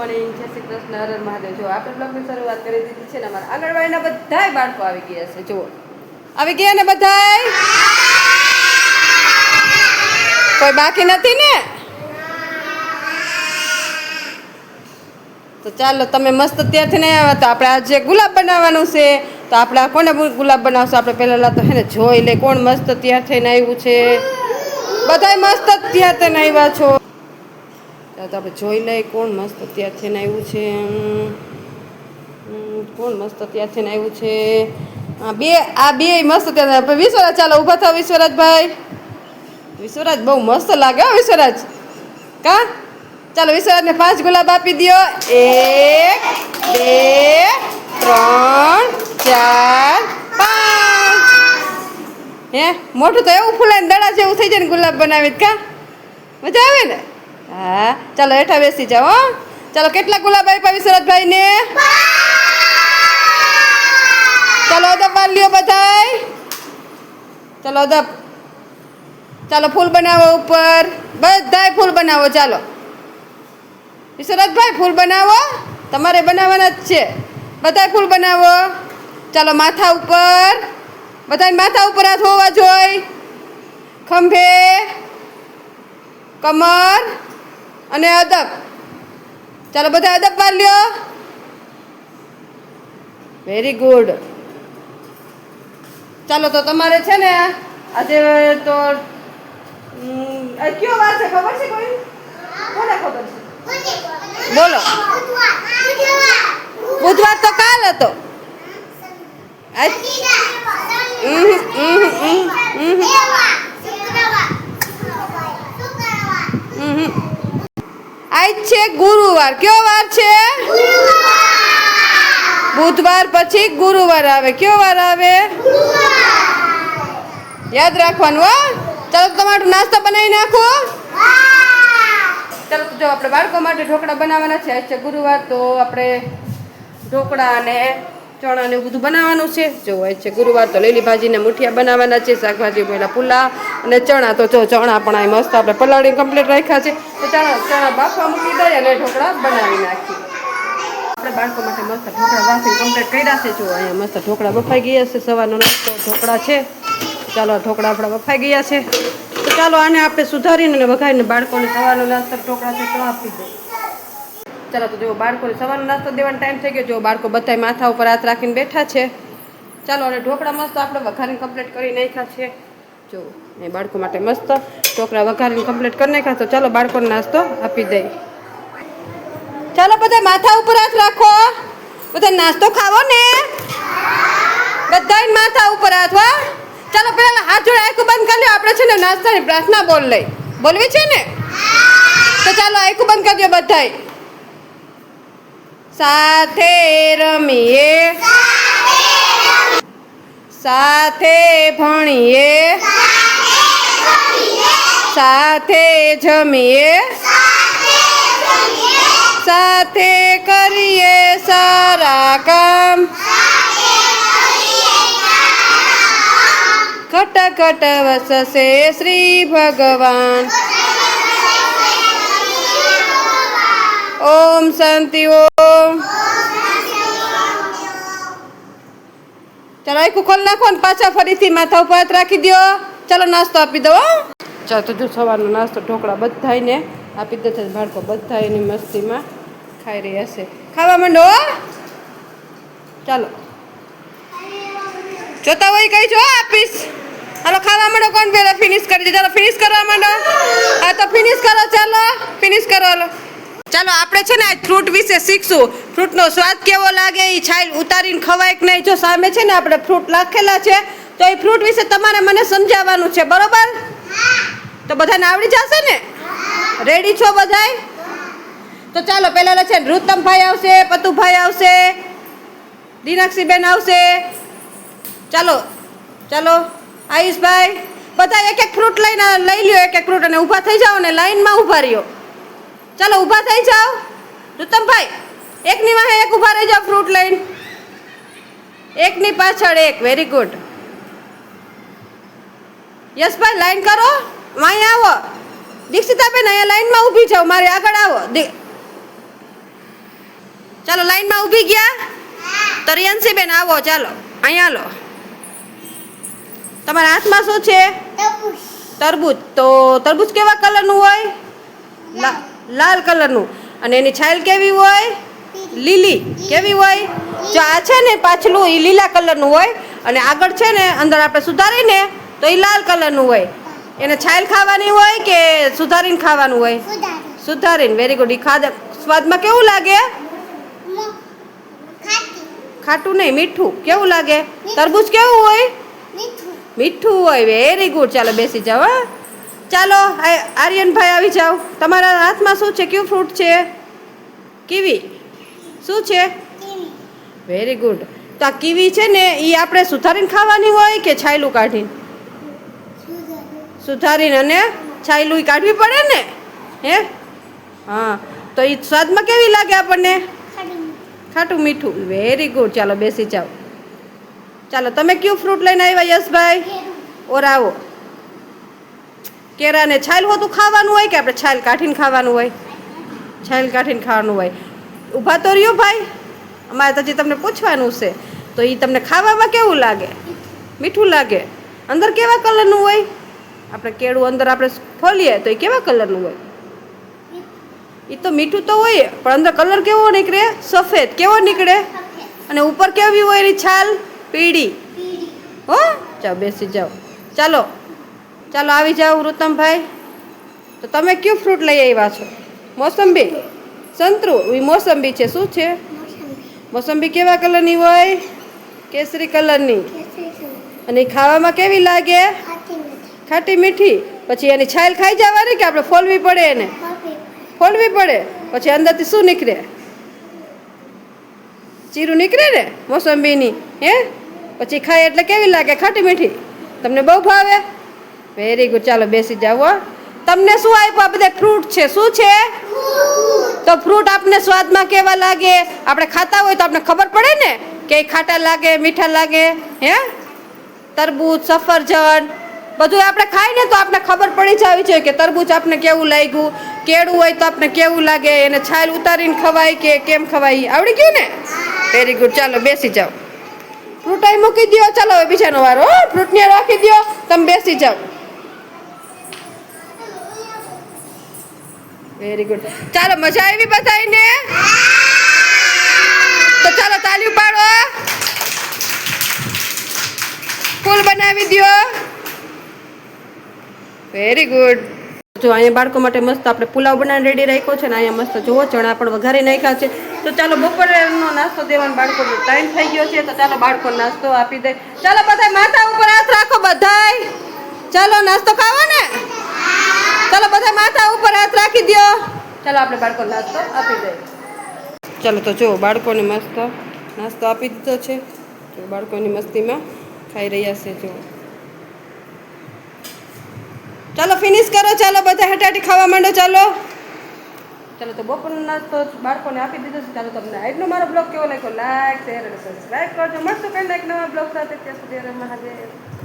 Morning જય શ્રી કૃષ્ણ, હર મહાદેવ. જો, આપણે બ્લોગની શરૂઆત કરી દીધી છે ને, અમારા આંગણવાડીના બધાય બાળકો આવી ગયા છે. જુઓ. આવી ગયા ને બધાય? કોઈ બાકી નથી ને? તો ચાલો, તમે મસ્ત ત્યાંથી નહીં આવ્યા તો આપણે આજે ગુલાબ બનાવવાનું છે. તો આપણે કોને ગુલાબ બનાવશું? આપણે પહેલાં તો હે ને, જોઈ લે કોણ મસ્ત તૈયાર થઈને આવ્યું છે. બધાય મસ્ત તૈયાર થઈને છો. તો આપણે જોઈ લઈએ કોણ મસ્ત અત્યારથી આવ્યું છે. કોણ મસ્ત તૈયાર થઈને આવ્યું છે? હા બે, આ બે મસ્ત અત્યારે વિશ્વરાજ, ચાલો ઊભા થાવ વિશ્વરાજભાઈ. વિશ્વરાજ બહુ મસ્ત લાગે હો વિશ્વરાજ. કા? ચાલો વિશ્વરાજને પાંચ ગુલાબ આપી દ્યો. એક, બે, ત્રણ, ચાર, પાંચ. હે? મોટું તો એવું ફૂલે ને દડા જેવું થઈ જાય ને ગુલાબ બનાવી કા? મજા આવે ને? હા, ચાલો હેઠા બેસી જાઓ ચાલો, કેટલા ગુલાબ આપ્યા વિશ્વરાજભાઈ ને ચાલો, અદબ વાલીઓ બધાય. ચાલો, અદબ. ચાલો, ફૂલ બનાવો ઉપર. બધાય ફૂલ બનાવો, ચાલો. વિશ્વરાજભાઈ ફૂલ બનાવો. તમારે બનાવવાના જ છે. બધાય ફૂલ બનાવો. ચાલો, માથા ઉપર. બધા માથા ઉપર હાથ હોવા જોઈ. ખંભે. કમર. અને અદબ. ચાલો બધા અદબ પાર લ્યો. વેરી ગુડ ચાલો તો તમારે છે ને આજે તો કયો વાર છે ખબર છે કોઈ? કોને ખબર છે? બોલો. બુધવાર તો કાલ હતો. હમ હમ હમ. છે ગુરુવાર. કયો વાર છે? બુધવાર પછી ગુરુવાર આવે. કયો વાર આવે? યાદ રાખવાનું, હો. ચાલો તમારું નાસ્તો બનાવી નાખો. ચાલો જો આપણે બાળકો માટે ઢોકળા બનાવવાના છે. આજે ગુરુવાર, તો આપણે ઢોકળા અને ચણા ને બધું બનાવવાનું છે. જો હોય છે ગુરુવાર તો લીલી ભાજીને મુઠિયા બનાવવાના છે, શાકભાજી પહેલાં પુલા અને ચણા તો જો ચણા પણ અહીં મસ્ત આપણે પલાળી કમ્પ્લીટ રાખ્યા છે. તો ચણા ચણા બાફવા મૂકી દઈએ અને ઢોકળા બનાવી નાખીએ. આપણે બાળકો માટે મસ્ત ઢોકળા વાસી કમ્પ્લીટ કર્યા છે. જો અહીંયા મસ્ત ઢોકળા બફાઈ ગયા છે. સવારનો નાસ્તો ઢોકળા છે. ચાલો ઢોકળા આપણા બફાઈ ગયા છે. તો ચાલો, આને આપણે સુધારીને વઘારીને બાળકોને સવારનો નાસ્તો ઢોકળા છે તો આપી દઈએ. ચાલો તો જો બાળકોને સવારનો નાસ્તો દેવાનો ટાઈમ થઈ ગયો. જો બાળકો બધા માથા ઉપર હાથ રાખીને બેઠા છે. ચાલો અને ઢોકળા મસ્ત આપણે વઘારીને કમ્પ્લીટ કરી નાખ્યા છે. જો એ બાળકો માટે મસ્ત ઢોકળા વઘારીને કમ્પ્લીટ કરી નાખ્યા. તો ચાલો, બાળકોને નાસ્તો આપી દઈ. ચાલો બધા માથા ઉપર હાથ રાખો. બધા નાસ્તો ખાવો ને? બધાય માથા ઉપર હાથ વા ચાલો પેલા હાથ જોડે આખું બંધ કરી આપણે છે ને નાસ્તાની પ્રાર્થના બોલ લઈ. બોલવી છે ને? તો ચાલો, આખું બંધ કરી દો બધાય. સાથે રમીએ સાથે ભણીએ સાથે જમીએ સાથે કરીએ સારા કામ ઘટ ઘટ વસશે શ્રી ભગવાન ઓમ શાંતિ ઓમ. ચાલો એક ખોલ નાખો ને પાછા ફરીથી માથા ઉપર હાથ રાખી દો ચાલો નાસ્તો આપી દો હો. ચાલો તો જો સવારનો નાસ્તો ઢોકળા બધાને આપી દે છે બાળકો બધા એની મસ્તીમાં ખાઈ રહ્યા છે. ખાવા માંડો હો. ચાલો. જોતા હોય કઈ જો આપીશ. હાલો ખાવા માંડો કોણ પહેલા ફિનિશ કરી દે. ચાલો ફિનિશ કરવા માંડો. હા તો ફિનિશ કરો ચાલો. ફિનિશ કરો હાલો. ચાલો, આપણે છે ને આજ ફ્રૂટ વિશે શીખશું. ફ્રૂટનો સ્વાદ કેવો લાગે એ છાલ ઉતારીને ખવાય કે નહીં? જો સામે છે ને આપણે ફ્રૂટ લખેલા છે, તો એ ફ્રૂટ વિશે તમારે મને સમજાવવાનું છે, બરોબર? તો બધાને આવડી જશે ને? રેડી છો બધાય? તો ચાલો પહેલાં છે ને રુતમભાઈ આવશે, પતુભાઈ આવશે દીનાક્ષીબેન આવશે. ચાલો ચાલો, આયુષભાઈ બધા એક એક ફ્રૂટ લઈને લઈ લ્યો એક એક ફ્રૂટ, અને ઊભા થઈ જાઓ ને લાઈનમાં ઊભા રહ્યો. ચાલો ઊભા થઈ જાઓ. રુતમભાઈ એકની વાહે એક ઊભા રહી જાઓ ફ્રૂટ લઈને. એકની પાછળ એક વેરી ગુડ યશભાઈ લાઈન કરો. અહીંયા આવો. દીક્ષિતાબેન અહીંયા લાઈનમાં ઊભી જાઓ. મારી આગળ આવો. ચાલો લાઈનમાં ઊભી ગયા. તો રિયન્સીબેન આવો ચાલો. અહીંયા લો તમારા હાથમાં શું છે? તરબૂચ. તો તરબૂચ કેવા કલરનું હોય? લાલ કલરનું. અને એની છાલ કેવી હોય? લીલી. કેવી હોય? જો આ છે ને પાછલું એ લીલા કલરનું હોય. અને આગળ છે ને અંદર આપણે સુધારીને તો એ લાલ કલરનું હોય. એને છાલ ખાવાની હોય કે સુધારીને ખાવાનું હોય? સુધારીને. વેરી ગુડ એ ખાદ સ્વાદમાં કેવું લાગે? ખાટું. નહીં મીઠું. કેવું લાગે? તરબૂચ કેવું હોય? મીઠું. હોય. વેરી ગુડ ચાલો બેસી જાઓ હા. ચાલો આર્યનભાઈ આવી જાઓ. તમારા હાથમાં શું છે? કયું ફ્રૂટ છે? કીવી? શું છે? વેરી ગુડ તો આ કીવી છે ને એ આપણે સુધારીને ખાવાની હોય કે છાયલું કાઢીને? સુધારીને અને છાયલું કાઢવી પડે ને? હે? હા. તો એ સ્વાદમાં કેવી લાગે આપણને? ખાટું મીઠું. વેરી ગુડ ચાલો બેસી જાઓ. ચાલો તમે કયું ફ્રૂટ લઈને આવ્યા યશભાઈ? ઓર આવો. કેરાને છાલ હોતું ખાવાનું હોય કે આપણે છાલ કાઢીને ખાવાનું હોય? છાલ કાઢીને ખાવાનું હોય. ઊભા તો રહ્યો ભાઈ. અમારે તો હજી તમને પૂછવાનું છે. તો એ તમને ખાવામાં કેવું લાગે? મીઠું લાગે. અંદર કેવા કલરનું હોય? આપણે કેળું અંદર આપણે ફોલીએ તો એ કેવા કલરનું હોય? એ તો મીઠું તો હોય પણ અંદર કલર કેવો નીકળે? સફેદ. કેવો નીકળે? અને ઉપર કેવી હોય એની છાલ? પીળી. હો? ચાલો બેસી જાઓ. ચાલો. ચાલો આવી જાઓ વૃતમભાઈ તો તમે કયું ફ્રૂટ લઈ આવ્યા છો? મોસંબી? સંતરુ? મોસંબી છે. શું છે? મોસંબી. કેવા કલરની હોય? કેસરી કલરની. અને ખાવામાં કેવી લાગે? ખાટી મીઠી. પછી એની છાલ ખાઈ જવાની કે આપણે ફોલવી પડે એને? ફોલવી પડે. પછી અંદરથી શું નીકળે? ચીરું નીકળે ને મોસંબીની? હે? પછી ખાય એટલે કેવી લાગે? ખાટી મીઠી. તમને બહુ ભાવે? વેરી ગુડ ચાલો બેસી જાઓ. તમને શું આપ્યું? આ બધા ફ્રૂટ છે. શું છે? તો ફ્રૂટ આપને સ્વાદમાં કેવા લાગે? આપણે ખાતા હોય તો આપણે ખબર પડે ને કે ખાટા લાગે, મીઠા લાગે, હે? તરબૂચ, સફરજન, બધું આપણે ખાઈ ને તો આપણે ખબર પડી જવી જોઈએ કે તરબૂચ આપણે કેવું લાગ્યું? કેળું હોય તો આપણે કેવું લાગે? એને છાલ ઉતારીને ખવાય કે કેમ ખવાય? આવડી ગયું ને? વેરી ગુડ ચાલો બેસી જાઓ. ફ્રૂટ અહીં મૂકી દો ચાલો હવે બીજાનો વારો ફ્રૂટને રાખી દો તમે બેસી જાઓ. વેરી ગુડ ચાલો, મજા આવી બધાને તો ચાલો, તાલી પાડો ફૂલ બનાવી દો વેરી ગુડ જો, અહીંયા બાળકો માટે મસ્ત આપણે પુલાવ બનાવીને રેડી રાખ્યો છે ને, અહીંયા મસ્ત જુઓ, ચણા પણ વઘારી નાખ્યા છે. તો ચાલો, બપોરનો નાસ્તો દેવાનો બાળકો ટાઈમ થઈ ગયો છે, તો ચાલો બાળકો નાસ્તો આપી દે. ચાલો બધા માથા ઉપર હાથ રાખો, બધાય. ચાલો, નાસ્તો ખાવો ને? ચાલો બધા માથા ઉપર હાથ રાખી દો ચાલો આપણે બાળકો નાસ્તો આપી દઈએ. ચાલો તો જો બાળકોને મસ્ત નાસ્તો આપી દીધો છે. જો બાળકોની મસ્તીમાં ખાઈ રહ્યા છે જો. ચાલો ફિનિશ કરો. ચાલો બધા હટાટી ખાવા માંડો ચાલો. ચાલો તો બપોરનો નાસ્તો બાળકોને આપી દીધો છે. ચાલો તમને આજનો મારો બ્લોગ કેવો લાગ્યો? લાઈક શેર અને સબસ્ક્રાઈબ કરજો. મળશું કંઈ એક નવા બ્લોગ સાથે. ત્યાં સુધી મહાદેવ.